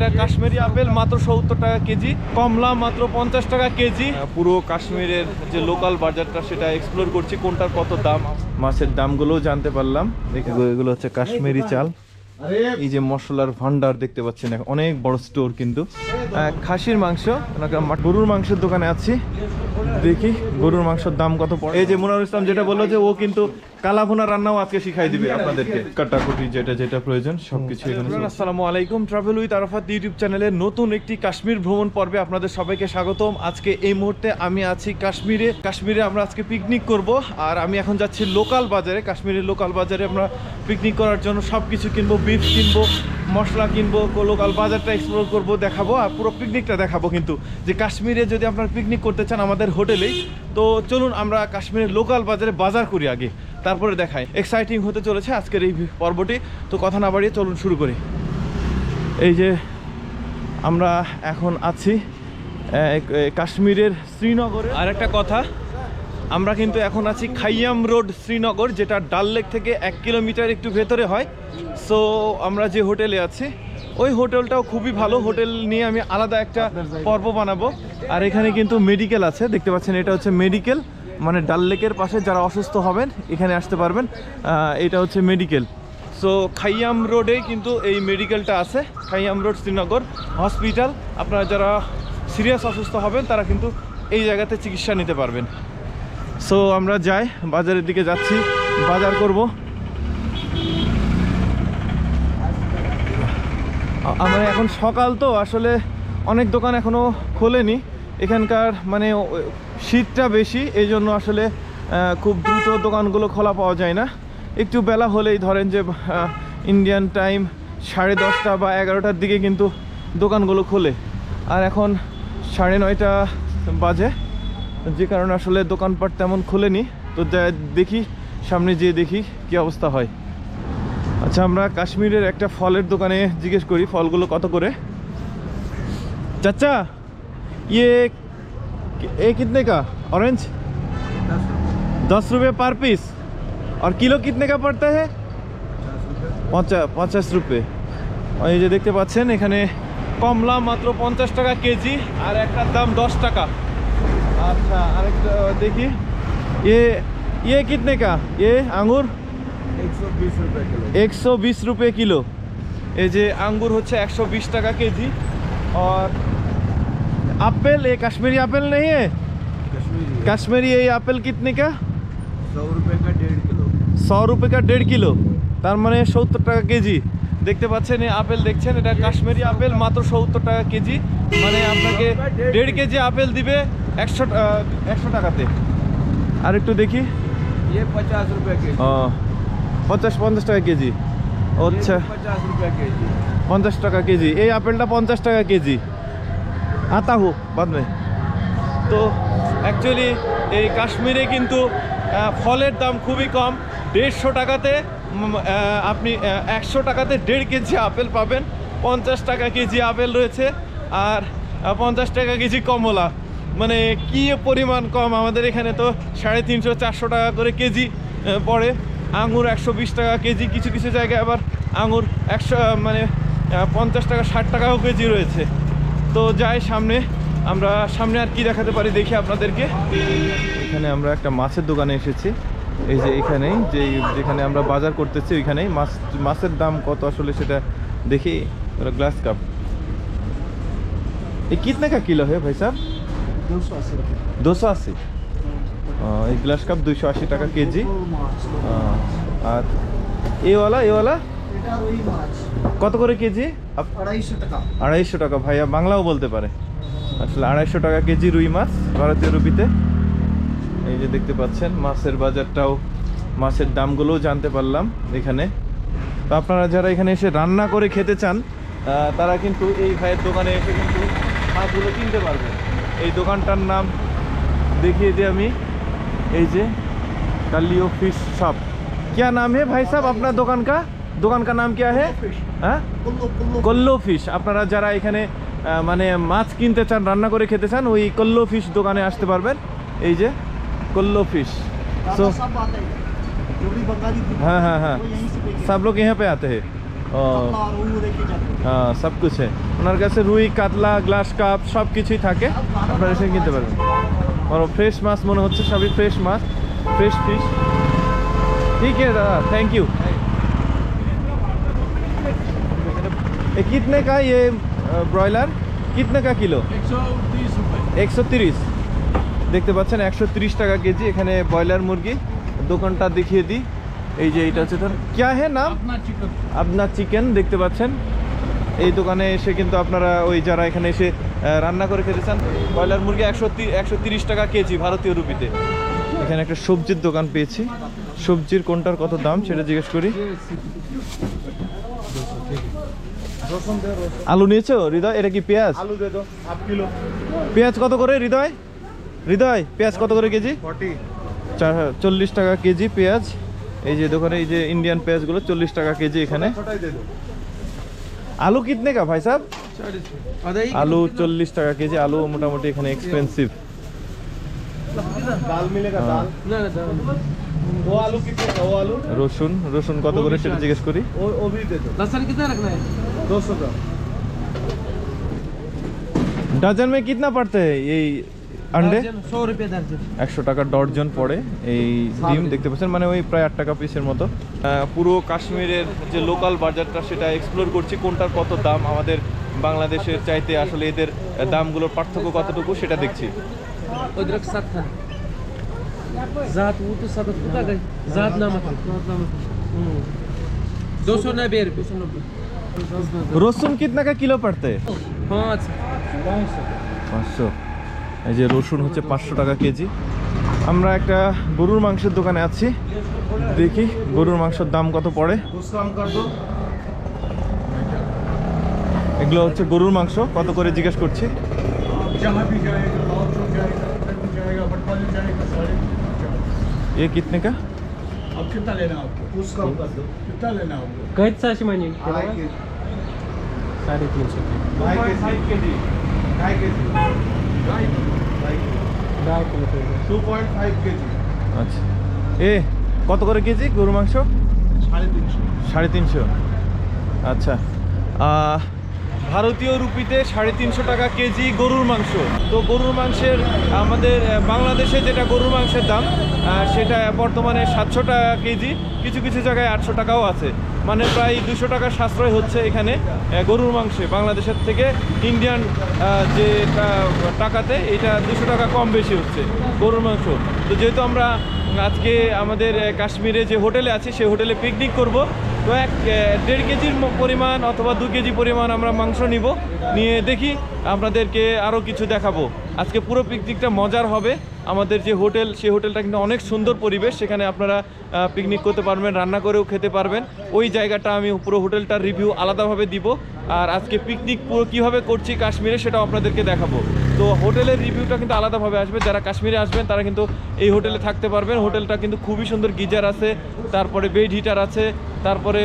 এটা কাশ্মীরি আপেল মাত্র সত্তর টাকা কেজি কমলা মাত্র পঞ্চাশ টাকা কেজি। পুরো কাশ্মীরের যে লোকাল বাজারটা সেটা এক্সপ্লোর করছি কোনটার কত দাম। মাছের দামগুলোও জানতে পারলাম। দেখে এগুলো হচ্ছে কাশ্মীরি চাল। এই যে মশলার ভান্ডার দেখতে পাচ্ছেন এখন অনেক বড় স্টোর কিন্তু। আহ, খাসির মাংস ওনাকে গরুর মাংসের দোকানে আছি। দেখি গরুর মাংসের দাম কত পড়ে। এই যে মুনার ইসলাম যেটা বলল যে ও কিন্তু কালা ভুনা রান্নাও আজকে শিখাই দিবে আপনাদেরকে। কাটাকুটি যেটা যেটা প্রয়োজন সবকিছু এখানে আসসালামু আলাইকুম ট্রাভেল উইথ আরাফাত ইউটিউব চ্যানেলের নতুন একটি কাশ্মীর ভ্রমণ পর্বে আপনাদের সবাইকে স্বাগতম। আজকে এই মুহূর্তে আমি আছি কাশ্মীরে। কাশ্মীরে আমরা আজকে পিকনিক করব আর আমি এখন যাচ্ছি লোকাল বাজারে। কাশ্মীরের লোকাল বাজারে আমরা পিকনিক করার জন্য সব কিছু কিনবো বিফ কিনবো মশলা কিনবো লোকাল বাজারটা এক্সপ্লোর করব দেখাবো আর পুরো পিকনিকটা দেখাবো কিন্তু। যে কাশ্মীরে যদি আপনারা পিকনিক করতে চান আমাদের হোটেলেই তো চলুন আমরা কাশ্মীরের লোকাল বাজারে বাজার করি আগে। তারপরে দেখাই। এক্সাইটিং হতে চলেছে আজকের এই পর্বটি। তো কথা না বাড়িয়ে চলুন শুরু করি। এই যে আমরা এখন আছি কাশ্মীরের শ্রীনগরে। আর একটা কথা আমরা কিন্তু এখন আছি খাইয়াম রোড শ্রীনগর যেটা ডাল লেক থেকে এক কিলোমিটার একটু ভেতরে হয়। সো আমরা যে হোটেলে আছি ওই হোটেলটাও খুবই ভালো। হোটেল নিয়ে আমি আলাদা একটা পর্ব বানাবো। আর এখানে কিন্তু মেডিকেল আছে দেখতে পাচ্ছেন এটা হচ্ছে মেডিকেল। মানে ডাল লেকের পাশে যারা অসুস্থ হবেন, এখানে আসতে পারবেন। এটা হচ্ছে মেডিকেল। সো খাইয়াম রোডে কিন্তু এই মেডিকেলটা আছে। Khayyam road, Srinagar hospital. আপনারা যারা সিরিয়াস অসুস্থ হবেন, তারা কিন্তু এই জায়গাতে চিকিৎসা নিতে পারবেন। সো আমরা যাই, বাজারের দিকে যাচ্ছি, বাজার করব। আমরা এখন সকাল তো, আসলে অনেক দোকান এখনও খোলেনি। এখানকার মানে শীতটা বেশি এই জন্য আসলে খুব দ্রুত দোকানগুলো খোলা পাওয়া যায় না। একটু বেলা হলেই ধরেন যে ইন্ডিয়ান টাইম সাড়ে দশটা বা এগারোটার দিকে কিন্তু দোকানগুলো খোলে। আর এখন সাড়ে নয়টা বাজে, যে কারণে আসলে দোকানপাট তেমন খোলেনি। তো দেখি, সামনে যেয়ে দেখি কি অবস্থা হয়। আচ্ছা আমরা কাশ্মীরের একটা ফলের দোকানে জিজ্ঞেস করি, ফলগুলো কত করে? চাচা ইয়ে এ कितने का ऑरेंज दस रुपये पर पीस और किलो कितने का पड़ता है পঞ্চাশ পঞ্চাশ রুপে এই যে দেখতে পাচ্ছেন এখানে কমলা মাত্র পঞ্চাশ টাকা কেজি আর একটার দাম দশ টাকা আচ্ছা আরেকটা দেখি ये ये कितने का ये আঙ্গুর एक सौ बीस रुपए किलो একশো বিশ রুপে কিলো এই যে আঙ্গুর হচ্ছে একশো বিশ টাকা কেজি और एप्पल ये कश्मीरी एप्पल नहीं है कश्मीरी कश्मीरी ये एप्पल कितने का सौ रुपए का डेढ़ किलो শো রুপে কা দেড় কিলো তার মানে সত্তর টাকা কেজি দেখতে পাচ্ছেন এই আপেল দেখছেন এটা কাশ্মীরি আপেল মাত্র সত্তর টাকা কেজি মানে আপনাকে দেড় কেজি আপেল দিবে একশো একশো টাকাতে আর একটু দেখি ये पचास रुपए के जी ও পঞ্চাশ পঞ্চাশ টাকা কেজি ও আচ্ছা पचास रुपए के जी পঞ্চাশ টাকা কেজি এই আপেলটা পঞ্চাশ টাকা কেজি আতা হোক বাদ তো অ্যাকচুয়ালি এই কাশ্মীরে কিন্তু ফলের দাম খুবই কম। দেড়শো টাকাতে আপনি একশো টাকাতে দেড় কেজি আপেল পাবেন। পঞ্চাশ টাকা কেজি আপেল রয়েছে। আর পঞ্চাশ টাকা কেজি কমলা। মানে কি পরিমাণ কম? আমাদের এখানে তো সাড়ে তিনশো, চারশো টাকা করে কেজি পড়ে। আঙুর একশো বিশ টাকা কেজি, কিছু কিছু জায়গায় আবার আঙুর একশো মানে পঞ্চাশ টাকা, ষাট টাকাও কেজি রয়েছে। তো যাই সামনে আমরা সামনে আর কি দেখাতে পারি দেখি আপনাদেরকে এখানে আমরা একটা মাছের দোকানে এসেছি এই যে এখানেই যে যেখানে আমরা বাজার করতেছি ওইখানেই মাছ মাছের দাম কত আসলে সেটা দেখি গ্লাস কাপ ये कितने का किलो है भाई साहब दो सौ अस्सी रुपए दो सौ अस्सी এই গ্লাস কাপ দুইশো আশি টাকা কেজি আহ, আর এ ওয়ালা এ ওয়ালা এটা ওই মাছ কত করে কেজি আপ- আড়াইশো টাকা আড়াইশো টাকা ভাইয়া বাংলাও বলতে পারে আসলে আড়াইশো টাকা কেজি রুই মাছ ভারতীয় রুপিতে এই যে দেখতে পাচ্ছেন মাছের বাজারটাও মাছের দামগুলোও জানতে পারলাম এখানে তো আপনারা যারা এখানে এসে রান্না করে খেতে চান আহ, তারা কিন্তু এই ভাইয়ের দোকানে এসে কিন্তু মাছগুলো কিনতে পারবেন এই দোকানটার নাম দেখিয়ে দিই আমি এই যে কালিও फिश शॉप क्या नाम है भाई साहब अपना दुकान का दुकान का नाम क्या है हाँ কুল্লু কুল্লু কল্লো ফিশ আপনারা যারা এখানে আহ, মানে মাছ কিনতে চান রান্না করে খেতে চান ওই কল্লো ফিশ দোকানে আসতে পারবেন এই যে কল্লো ফিশ সো दादा सब आते हैं जो भी बंगाली थी हाँ हाँ हाँ वो यहीं से लेके सब लोग यहाँ पे आते हैं ও और वो लेके जाते हैं হ্যাঁ সব কিছু ওনার কাছে রুই কাতলা গ্লাস কাপ সব কিছুই থাকে আপনারা এসে কিনতে পারবেন আর ফ্রেশ মাছ মনে হচ্ছে সবই ফ্রেশ মাছ ফ্রেশ ফিশ ঠিক আছে দাদা থ্যাংক ইউ ये कितने का ये ব্রয়লার कितने का কিলো एक सौ तीस रुपये একশো তিরিশ দেখতে পাচ্ছেন একশো তিরিশ টাকা কেজি এখানে ব্রয়লার মুরগি দোকানটা দেখিয়ে দিই এই যে এইটা হচ্ছে ধর ক্যা হে নাম अपना चिकन আপনার চিকেন দেখতে পাচ্ছেন এই দোকানে এসে কিন্তু আপনারা ওই যারা এখানে এসে আহ, রান্না করে খেতে চান ব্রয়লার মুরগি একশো একশো তিরিশ টাকা কেজি ভারতীয় রুপিতে এখানে একটা সবজির দোকান পেয়েছি সবজির কোনটার কত দাম সেটা জিজ্ঞেস করি আলু নিয়েছো? হৃদয় এটা কি পেঁয়াজ? আলু দে দাও হাফ কিলো। পেঁয়াজ কত করে হৃদয়? হৃদয় পেঁয়াজ কত করে কেজি? ফর্টি। চার চল্লিশ টাকা কেজি পেঁয়াজ। এই যে দোকানে এই যে ইন্ডিয়ান পেঁয়াজগুলো চল্লিশ টাকা কেজি এখানে। আলু কিতনে কা ভাই সাহেব? আলু চল্লিশ টাকা কেজি আলু মোটামুটি এখানে এক্সপেন্সিভ ডাল মিলে কা হ্যাঁ। না वो आलू कितने का वो आलू রসুন রসুন কত করে সেটা জিজ্ঞেস করি वो वो भी दे दो लहसुन कितना रखना है दो सौ ग्राम ডজন মে কিতনা পড়তে हैं এই আন্ডে सौ रुपये दर्जन একশো টাকা ডর্জন পড়ে এই ডিম দেখতে পাচ্ছেন মানে ওই প্রায় আট টাকা পিসের মতো আহ, পুরো কাশ্মীরের যে লোকাল বাজারটা সেটা এক্সপ্লোর করছি কোনটার কত দাম আমাদের বাংলাদেশের চাইতে আসলে এদের দামগুলোর পার্থক্য কতটুকু সেটা দেখছি अदरक सात था जात वो तो सात खुदा गई जात नामक दो सौ नब्बे रुपये রসুন কিতনা কা কিলো পড়তে हैं? पाँच পাঁচশো এই যে রসুন হচ্ছে পাঁচশো টাকা কেজি আমরা একটা গরুর মাংসের দোকানে আছি দেখি গরুর মাংসের দাম কত পড়ে कुछ कम कर दो এগুলো হচ্ছে গরুর মাংস কত করে জিজ্ঞেস করছি जाएगा। এ কিতনে কা अब कितना लेना है आपको कुछ कम कर दो कितना लेना है आपको कैद साशी मानी ढाई के जी साढ़े तीन सौ ढाई के जी ढाई के जी ढाई ढाई ढाई किलो टू पॉइंट फाइव के जी আচ্ছা এ কত করে কেজি গরুর মাংস साढ़े तीन सौ সাড়ে তিনশো আচ্ছা আহ, ভারতীয় রুপিতে সাড়ে তিনশো টাকা কেজি গরুর মাংস। তো গরুর মাংসের আমাদের বাংলাদেশে যেটা গরুর মাংসের দাম সেটা বর্তমানে সাতশো টাকা কেজি, কিছু কিছু জায়গায় আটশো টাকাও আছে। মানে প্রায় দুশো টাকা সাশ্রয় হচ্ছে এখানে গরুর মাংসে। বাংলাদেশের থেকে ইন্ডিয়ান যে টাকাতে এটা দুশো টাকা কম বেশি হচ্ছে গরুর মাংস। তো যেহেতু আমরা আজকে আমাদের কাশ্মীরে যে হোটেলে আছি সেই হোটেলে পিকনিক করব তো এক দেড় কেজির পরিমাণ অথবা দু কেজি পরিমাণ আমরা মাংস নিব। নিয়ে দেখি আপনাদেরকে আরও কিছু দেখাবো। আজকে পুরো পিকনিকটা মজার হবে। আমাদের যে হোটেল সেই হোটেলটা কিন্তু অনেক সুন্দর পরিবেশ। সেখানে আপনারা পিকনিক করতে পারবেন, রান্না করেও খেতে পারবেন। ওই জায়গাটা আমি পুরো হোটেলটার রিভিউ আলাদাভাবে দিব। আর আজকে পিকনিক পুরো কীভাবে করছি কাশ্মীরে সেটাও আপনাদেরকে দেখাবো। তো হোটেলের রিভিউটা কিন্তু আলাদাভাবে আসবে। যারা কাশ্মীরে আসবেন, তারা কিন্তু এই হোটেলে থাকতে পারবেন। হোটেলটা কিন্তু খুবই সুন্দর গিজার আছে, তারপরে বেড হিটার আছে, তারপরে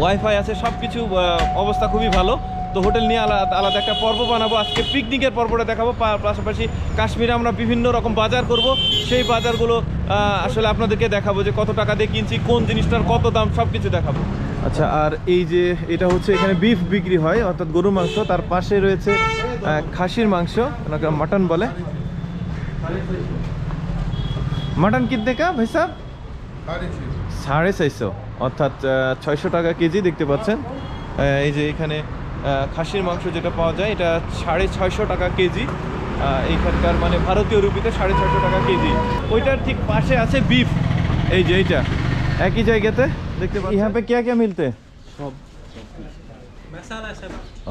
ওয়াইফাই আছে সব কিছু অবস্থা খুবই ভালো। তো হোটেল নিয়ে আলাদা আলাদা একটা পর্ব বানাবো। আজকে পিকনিকের পর্বটা দেখাবো। পাশাপাশি কাশ্মীরে আমরা বিভিন্ন রকম বাজার করব। সেই বাজারগুলো আসলে আপনাদেরকে দেখাবো যে কত টাকা দিয়ে কিনছি, কোন জিনিসটার কত দাম সব কিছু দেখাবো। আচ্ছা আর এই যে এটা হচ্ছে এখানে বিফ বিক্রি হয়, অর্থাৎ গরুর মাংস। তার পাশে রয়েছে খাসির মাংস, ওনাকে মাটন বলে। মাটন কিনতে কা ভাই সাহেব? সাড়ে ছয়শো। অর্থাৎ ছয়শো টাকা কেজি দেখতে পাচ্ছেন। এই যে এখানে খাসির মাংস যেটা পাওয়া যায়, এটা সাড়ে ছয়শো টাকা কেজি। এইখানকার মানে ভারতীয় রুপিতে সাড়ে ছয়শো টাকা কেজি। ওইটার ঠিক পাশে আছে বিফ এই যে এইটা। একই জায়গাতে?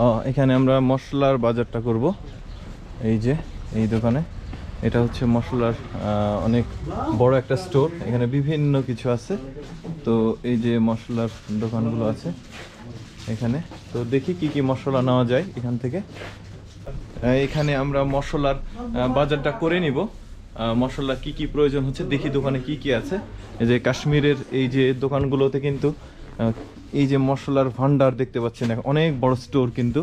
ও এখানে আমরা মশলার বাজারটা করব। এই যে এই দোকানে। এটা হচ্ছে মশলার অনেক বড় একটা স্টোর। এখানে বিভিন্ন কিছু আছে। তো এই যে মশলার দোকানগুলো আছে এখানে। তো দেখি কি কি মশলা নেওয়া যায় এখান থেকে। এখানে আমরা মশলার বাজারটা করে নিব। মশলা কি কি প্রয়োজন হচ্ছে? দেখি দোকানে কি কি আছে। এই যে কাশ্মীরের এই যে দোকানগুলোতে কিন্তু এই যে মশলার ভান্ডার দেখতে পাচ্ছেন অনেক বড় স্টোর কিন্তু।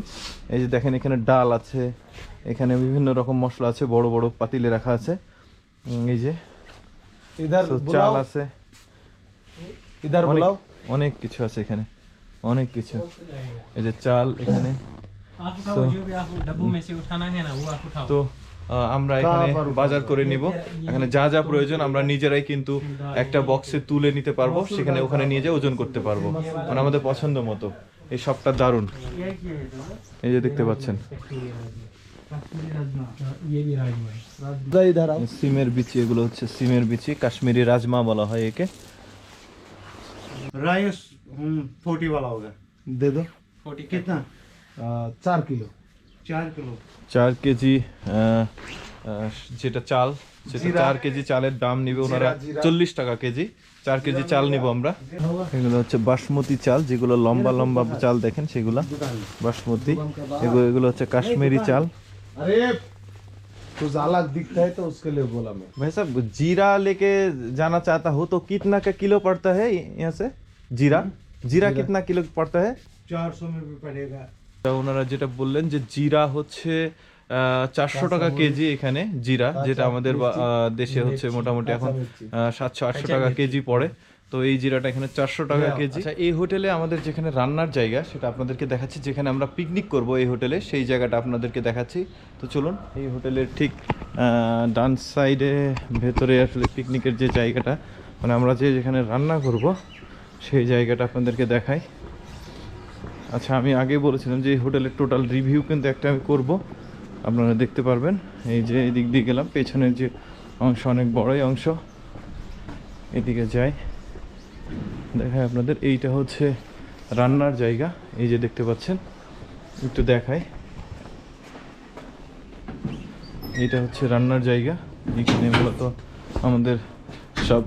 এই যে দেখেন এখানে ডাল আছে এখানে বিভিন্ন রকম মশলা আছে বড় বড় পাতিলে রাখা আছে। এই যে চাল আছে। অনেক কিছু আছে এখানে। অনেক কিছু। এই যে চাল এখানে। তো আমরা এখানে বাজার করে নিব এখানে যা যা প্রয়োজন আমরা নিজেরাই কিন্তু একটা বক্সে তুলে নিতে পারবো সেখানে ওখানে নিয়ে যেয়ে ওজন করতে পারবো মানে আমাদের পছন্দ মতো এই সবটা দারুণ এই যে দেখতে পাচ্ছেন ये भी राजमा है সিমের বিচি এগুলো হচ্ছে সিমের বিচি কাশ্মীরি রাজমা বলা হয় একে राइस फोर्टी वाला होगा दे दो कितना आ, चार किलो चार किलो চার কেজি আহ, আহ, যেটা চাল সেটা চার কেজি চালের দাম নিবে ওনারা চল্লিশ টাকা কেজি চার কেজি চাল নিব আমরা এগুলো হচ্ছে বাসমতি চাল যেগুলো লম্বা লম্বা চাল দেখেন সেগুলো বাসমতি এগুলো এগুলো হচ্ছে কাশ্মীরি চাল अरे कुछ अलग दिखता है तो उसके लिए बोला मैं भाई साहब जीरा लेके जाना चाहता हूँ तो कितना का किलो पड़ता है यहाँ से जीरा जीरा कितना किलो पड़ता है चार सौ में भी पड़ेगा তা ওনারা যেটা বললেন যে জিরা হচ্ছে চারশো টাকা কেজি এখানে জিরা যেটা আমাদের দেশে হচ্ছে মোটামুটি এখন সাতশো আটশো টাকা কেজি পড়ে। তো এই জিরাটা এখানে চারশো টাকা কেজি। আচ্ছা এই হোটেলে আমাদের যেখানে রান্নার জায়গা সেটা আপনাদেরকে দেখাচ্ছি যেখানে আমরা পিকনিক করব এই হোটেলে সেই জায়গাটা আপনাদেরকে দেখাচ্ছি। তো চলুন এই হোটেলের ঠিক ডান সাইডে ভেতরে আসলে পিকনিকের যে জায়গাটা মানে আমরা যে যেখানে রান্না করব সেই জায়গাটা আপনাদেরকে দেখাই। আচ্ছা আমি আগে বলেছিলাম যে এই হোটেলের টোটাল রিভিউ কিন্তু একটা আমি করব। আপনারা দেখতে পারবেন। এই যে এদিক দিয়ে গেলাম পেছনের যে অংশ অনেক বড়ই অংশ। এদিকে যাই। দেখায় আপনাদের এইটা হচ্ছে রান্নার জায়গা। এই যে দেখতে পাচ্ছেন একটু দেখাই। এইটা হচ্ছে রান্নার জায়গা। এখানে মূলত আমাদের সব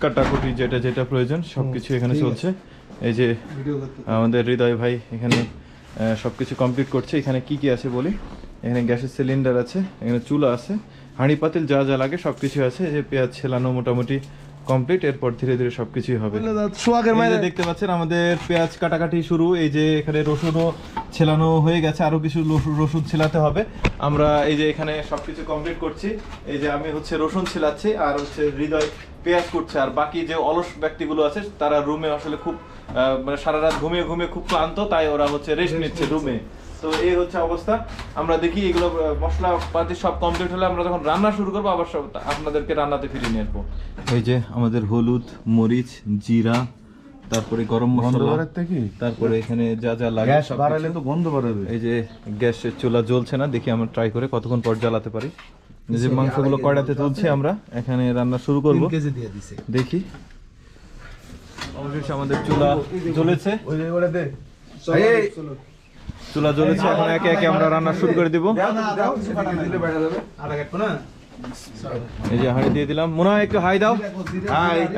কাটাকুটি যেটা যেটা প্রয়োজন সব কিছু এখানে চলছে। এই যে আমাদের হৃদয় ভাই এখানে সব কিছু কমপ্লিট করছে। এখানে কি কি আছে বলি? এখানে গ্যাসের সিলিন্ডার আছে এখানে চুলা আছে হাঁড়ি পাতিল যা যা লাগে সব কিছু আছে। এই যে পেঁয়াজ ছেলানো মোটামুটি কমপ্লিট এরপর ধীরে ধীরে সব কিছুই হবে সোয়াগের দেখতে পাচ্ছেন আমাদের পেঁয়াজ কাটাকাটি শুরু। এই যে এখানে রসুনও ছেলানো হয়ে গেছে আরও কিছু রসুন ছেলাতে হবে। আমরা এই যে এখানে সব কিছু কমপ্লিট করছি। এই যে আমি হচ্ছে রসুন ছেলাচ্ছি আর হচ্ছে হৃদয় পেঁয়াজ করছে আর বাকি যে অলস ব্যক্তিগুলো আছে তারা রুমে আসলে খুব মানে সারা রাত ঘুমিয়ে ঘুমিয়ে খুব ক্লান্ত তাই ওরা হচ্ছে রেস্ট নিচ্ছে রুমে তো এই হচ্ছে অবস্থা। আমরা দেখি এগুলো মশলা পাতি সব কমপ্লিট হলে আমরা যখন রান্না শুরু করব আবার সব আপনাদেরকে রান্নাতে ফিরিয়ে নিয়ে আসব। এই যে আমাদের হলুদ মরিচ জিরা তারপরে গরম মশলা তারপরে এখানে যা যা লাগে গ্যাস। বাড়ালে তো গন্ধ বেরোবে। এই যে গ্যাসের চুলা জ্বলছে না দেখি আমরা ট্রাই করে কতক্ষণ পর জ্বালাতে পারি। এই যে মাংসগুলো কয়টাতে তুলছি আমরা এখানে রান্না শুরু করব। কেজি দিয়ে দিছে। দেখি। অবশেষে আমাদের চুলা জ্বলেছে। চুলা। জ্বলেছে এখন একে একে আমরা রান্না শুরু করে দিব। এই যে হাঁড়ি দিয়ে দিলাম। মোনা একটু হাই দাও।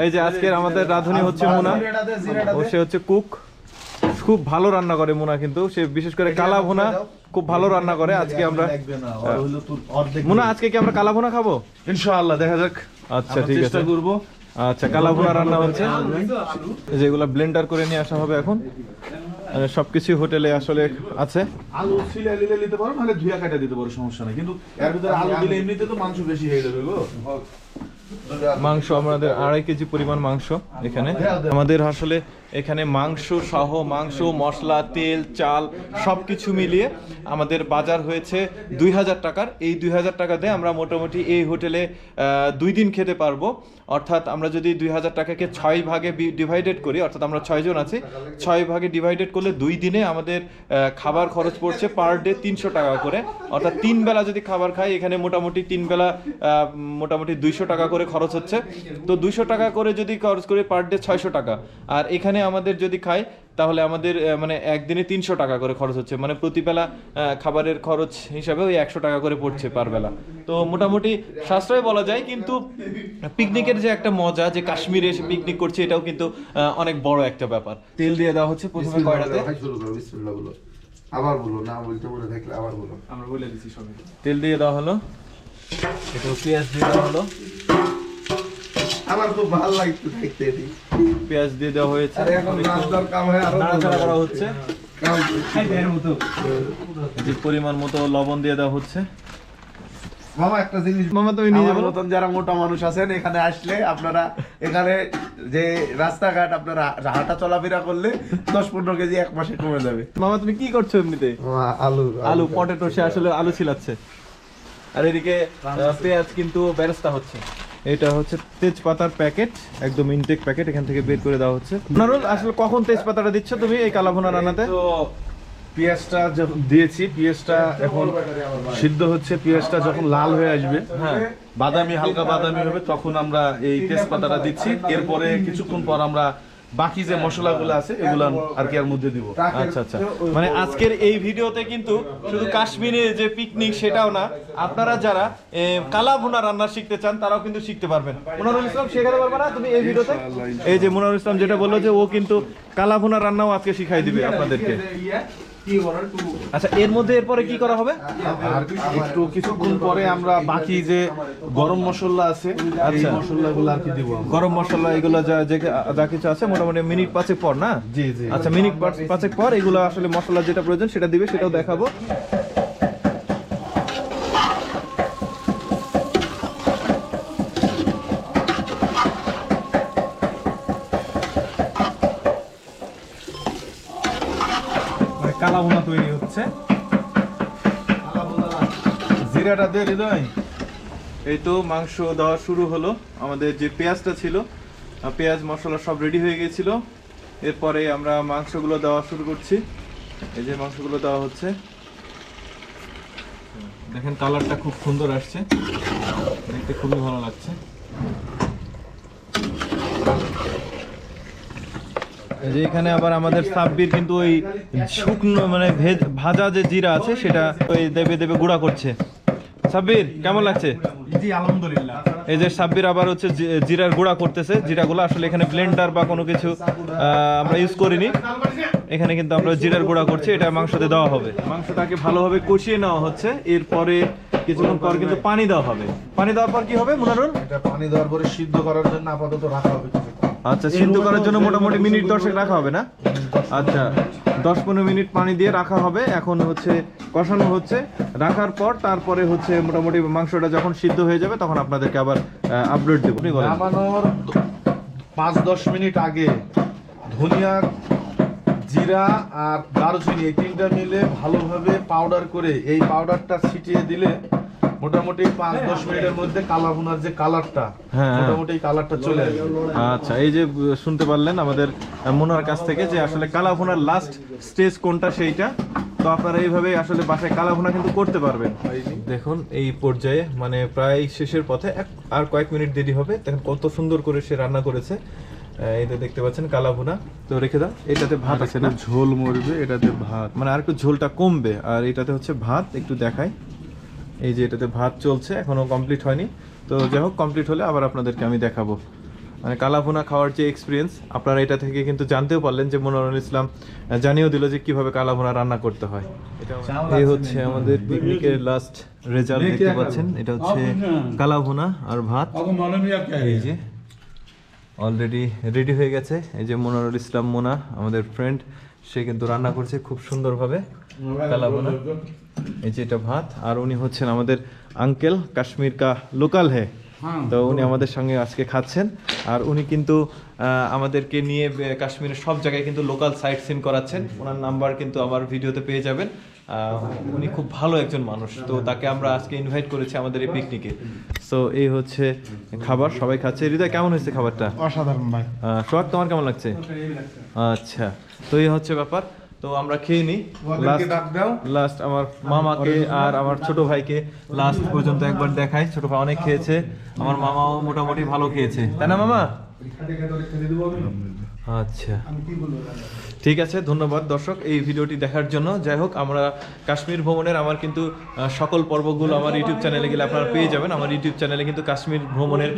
এই যে আজকের আমাদের রাঁধুনি হচ্ছে মোনা। জিরাটা ও সে হচ্ছে কুক। খুব ভালো রান্না করে মোনা কিন্তু। সে বিশেষ করে কালা ভুনা খুব ভালো রান্না করে। আজকে আমরা লাগবে না। ওর হলো তোর অর্ধেক মোনা আজকে কি আমরা কালা ভুনা খাব? ইনশাআল্লাহ দেখা যাক। আচ্ছা ঠিক চেষ্টা আছে। করব। আচ্ছা কালা রান্না হচ্ছে। এই যে এগুলো ব্লেন্ডার করে নিয়ে আসা হবে এখন। সবকিছু হোটেলে আসলে আছে। আলু ছিলে লিলে নিতে পারো নাহলে ধুয়া কাটা দিতে পারো সমস্যা নাই। কিন্তু এর ভিতরে আলু দিলে এমনিতে তো মাংস বেশি হয়ে যাবে গো। মাংস আমাদের আড়াই কেজি পরিমাণ মাংস এখানে। আমাদের আসলে এখানে মাংস সহ মাংস মশলা তেল চাল সব কিছু মিলিয়ে আমাদের বাজার হয়েছে দুই হাজার টাকার। এই দুই হাজার টাকা দিয়ে আমরা মোটামুটি এই হোটেলে দুই দিন খেতে পারব। অর্থাৎ আমরা যদি দুই হাজার টাকাকে ছয় ভাগে ডিভাইডেড করি, অর্থাৎ আমরা ছয়জন আছি, ছয় ভাগে ডিভাইডেড করলে দুই দিনে আমাদের খাবার খরচ পড়ছে পার ডে তিনশো টাকা করে। অর্থাৎ তিন বেলা যদি খাবার খাই, এখানে মোটামুটি তিন বেলা মোটামুটি দুইশো টাকা করে খরচ হচ্ছে। তো দুইশো টাকা করে যদি খরচ করি পার ডে ছয়শো টাকা। আর এখানে আমাদের যদি খাই তাহলে আমাদের মানে একদিনে তিনশো টাকা করে খরচ হচ্ছে। মানে প্রতিবেলা খাবারের খরচ হিসাবে ওই একশো টাকা করে পড়ছে পার বেলা। তো মোটামুটি সাশ্রয় বলা যায় কিন্তু পিকনিকের যে একটা মজা যে কাশ্মীরে এসে পিকনিক করছে এটাও কিন্তু অনেক বড় একটা ব্যাপার। তেল দিয়ে দেওয়া হচ্ছে প্রথমে কয়টাতে? আবার বলো না বলতে থাকলে আবার বলো। আমরা বলে দিছি সবাই তেল দিয়ে দেওয়া হলো। একটু পেঁয়াজ দিয়ে দেওয়া হলো। আমার খুব ভালো লাগছে দেখতে এটি। পেঁয়াজ দিয়ে দেওয়া হয়েছে। আরে এখন নাস্তার কাম হয় আরও নাড়াচাড়া করা হচ্ছে। কাম খাই দেওয়ার মতো। যে পরিমাণ মতো লবণ দিয়ে দেওয়া হচ্ছে। মামা একটা জিনিস মামা তুমি নিজে আমার বলো। যারা মোটা মানুষ আছেন এখানে আসলে আপনারা এখানে যে রাস্তাঘাট আপনারা হাঁটা চলাফেরা করলে দশ পনেরো কেজি এক মাসে কমে যাবে। মামা তুমি কি করছ এমনিতে? আলু আলু। পটেটো সে আসলে আলু ছিলাচ্ছে। আর এদিকে পেঁয়াজ কিন্তু বেরেস্তা হচ্ছে। এটা হচ্ছে তেজপাতার প্যাকেট, একদম ইনটেক প্যাকেট এখান থেকে বের করে দেওয়া হচ্ছে। নারুল আসলে কখন তেজপাতাটা দিচ্ছ তুমি এই কালাভুনা রান্নাতে? পেঁয়াজটা যখন দিয়েছি, পেঁয়াজটা এখন সিদ্ধ হচ্ছে, পেঁয়াজটা যখন লাল হয়ে আসবে হ্যাঁ বাদামি, হালকা বাদামি হবে, তখন আমরা এই তেজপাতাটা দিচ্ছি। এরপরে কিছুক্ষণ পর আমরা বাকি যে মশলাগুলো আছে এগুলো আর কি আর মধ্যে দিব। আচ্ছা আচ্ছা। মানে আজকের এই ভিডিওতে কিন্তু শুধু কাশ্মীরে যে পিকনিক সেটাও না আপনারা যারা কালা ভুনা রান্না শিখতে চান তারাও কিন্তু শিখতে পারবেন। মুনারুল ইসলাম শেখাতে পারবে না তুমি এই ভিডিওতে? এই যে মুনারুল ইসলাম যেটা বলল যে ও কিন্তু কালা ভুনা রান্নাও আজকে শিখাই দিবে আপনাদেরকে। আচ্ছা এর মধ্যে এরপরে কি করা হবে? আর একটু কিছুক্ষণ পরে আমরা বাকি যে গরম মশলা আছে আচ্ছা। মশলাগুলো আর কি দিব গরম মশলা এগুলো যা যা কিছু আছে মোটামুটি মিনিট পাঁচেক পর না? জি জি। আচ্ছা মিনিট পাঁচ- পাঁচেক পর এগুলো আসলে মশলা যেটা প্রয়োজন সেটা দিবে সেটাও দেখাবো। কালা ভুনা তৈরি হচ্ছে। জিরাটা দে হৃদয়। এই তো মাংস দেওয়া শুরু হলো। আমাদের যে পেঁয়াজটা ছিল পেঁয়াজ, মশলা সব রেডি হয়ে গিয়েছিল এরপরে আমরা মাংসগুলো দেওয়া শুরু করছি। এই যে মাংসগুলো দেওয়া হচ্ছে। দেখেন কালারটা খুব সুন্দর আসছে। দেখতে খুবই ভালো লাগছে। যে এখানে আবার আমাদের সাব্বির কিন্তু ওই শুকনো মানে ভেজ ভাজা যে জিরা আছে সেটা ওই দেবে দেবে গুঁড়া করছে। সাব্বির কেমন লাগছে? জি আলহামদুলিল্লাহ। এই যে সাব্বির আবার হচ্ছে জিরার গুঁড়া করতেছে। জিরাগুলো আসলে এখানে ব্লেন্ডার বা কোনো কিছু আহ, আমরা ইউজ করিনি। এখানে কিন্তু আমরা জিরার গুঁড়া করছি এটা মাংসতে দেওয়া হবে। মাংসটাকে ভালোভাবে কষিয়ে নেওয়া হচ্ছে। এরপরে কিছুক্ষণ পর কিন্তু পানি দেওয়া হবে। পানি দেওয়ার পর কি হবে মুনারুল? এটা পানি দেওয়ার পরে সিদ্ধ করার জন্য আপাতত রাখা হবে। আচ্ছা সিদ্ধ করার জন্য মোটামুটি মিনিট দশেক রাখা হবে না? আচ্ছা দশ পনেরো মিনিট পানি দিয়ে রাখা হবে। এখন হচ্ছে কষানো হচ্ছে। রাখার পর তারপরে হচ্ছে মোটামুটি মাংসটা যখন সিদ্ধ হয়ে যাবে তখন আপনাদেরকে আবার আপলোড দেবো। নামানোর পাঁচ দশ মিনিট আগে ধনিয়া জিরা আর দারুচিনি এই তিনটা মিলে ভালোভাবে পাউডার করে এই পাউডারটা ছিটিয়ে দিলে মোটামুটি পাঁচ দশ মিনিটের মধ্যে কালা ভুনার যে কালারটা হ্যাঁ। মোটামুটি কালারটা চলে আসবে। আচ্ছা এই যে শুনতে পারলেন আমাদের মোনার কাছ থেকে যে আসলে কালাভুনার লাস্ট স্টেজ কোনটা সেইটা। তো আপনারা এইভাবে আসলে বাসায় কালাভুনা কিন্তু করতে পারবেন। দেখুন এই পর্যায়ে মানে প্রায় শেষের পথে এক আর কয়েক মিনিট দেরি হবে। দেখেন কত সুন্দর করে সে রান্না করেছে। আহ, এই দেখতে পাচ্ছেন কালাভুনা তো রেখে দাও এটাতে ভাত আছে না? ঝোল মরবে এটাতে ভাত। মানে আর একটু ঝোলটা কমবে আর এটাতে হচ্ছে ভাত একটু দেখাই। এই যে এটাতে ভাত চলছে এখনও কমপ্লিট হয়নি। তো যাই হোক কমপ্লিট হলে আবার আপনাদেরকে আমি দেখাবো। মানে কালাভুনা খাওয়ার যে এক্সপিরিয়েন্স আপনারা এটা থেকে কিন্তু জানতেও পারলেন যে মনোরণ ইসলাম জানিয়েও দিল যে কীভাবে কালাভুনা রান্না করতে হয়। এই হচ্ছে আমাদের পিকনিকের লাস্ট রেজাল্ট দেখতে পাচ্ছেন। এটা হচ্ছে কালাভুনা আর ভাত। এই যে অলরেডি রেডি হয়ে গেছে। এই যে মনোরুল ইসলাম মোনা আমাদের ফ্রেন্ড সে কিন্তু রান্না করছে খুব সুন্দরভাবে। কালাবোনা এই যে এটা ভাত আর উনি হচ্ছেন আমাদের আঙ্কেল কাশ্মীর কা লোকাল হে। তো উনি আমাদের সঙ্গে আজকে খাচ্ছেন আর উনি কিন্তু আমাদেরকে নিয়ে কাশ্মীরের সব জায়গায় কিন্তু লোকাল সাইট সিন করাচ্ছেন। ওনার নাম্বার কিন্তু আমার ভিডিওতে পেয়ে যাবেন। উনি খুব ভালো একজন মানুষ তো তাকে আমরা আজকে ইনভাইট করেছি আমাদের এই পিকনিকে সো এই হচ্ছে খাবার সবাই খাচ্ছে। হৃদয় কেমন হয়েছে খাবারটা? অসাধারণ ভাই। সোহাগ তোমার কেমন লাগছে। আচ্ছা তো এই হচ্ছে ব্যাপার। তো আমরা খেয়ে নিই। লাস্ট আমার মামাকে আর আমার ছোট ভাইকে লাস্ট পর্যন্ত একবার দেখাই। ছোট ভাই অনেক খেয়েছে। আমার মামাও মোটামুটি ভালো খেয়েছে। তাই না মামা? আচ্ছা। ঠিক আছে, ধন্যবাদ দর্শক এই ভিডিওটি দেখার জন্য। যাই হোক আমরা কাশ্মীর ভ্রমণের আমার কিন্তু সকল পর্বগুলো আমার ইউটিউব চ্যানেলে গেলে আপনারা পেয়ে যাবেন। আমার ইউটিউব চ্যানেলে কিন্তু কাশ্মীর ভ্রমণের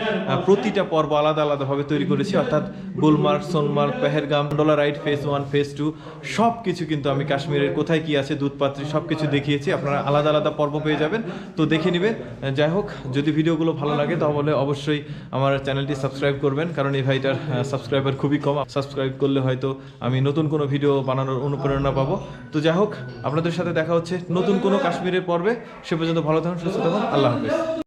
প্রতিটা পর্ব আলাদা আলাদাভাবে তৈরি করেছি। অর্থাৎ গুলমার্গ, সোনমার্গ, পেহেরগাম, ডলারাইট, ফেজ ওয়ান, ফেজ টু সব কিছু কিন্তু আমি কাশ্মীরের কোথায় কি আছে, দুধপাত্রী সব কিছু দেখিয়েছি। আপনারা আলাদা আলাদা পর্ব পেয়ে যাবেন। তো দেখে নেবেন। যাই হোক যদি ভিডিওগুলো ভালো লাগে তাহলে অবশ্যই আমার চ্যানেলটি সাবস্ক্রাইব করবেন। কারণ এই ভাইটার সাবস্ক্রাইবার খুবই কম। সাবস্ক্রাইব করলে হয়তো আমি নতুন কোনো কোনো ভিডিও বানানোর অনুপ্রেরণা পাবো। তো যাই হোক, আপনাদের সাথে দেখা হচ্ছে নতুন কোনো কাশ্মীরের পর্বে। সে পর্যন্ত ভালো থাকুন, সুস্থ থাকুন। আল্লাহ হাফিজ।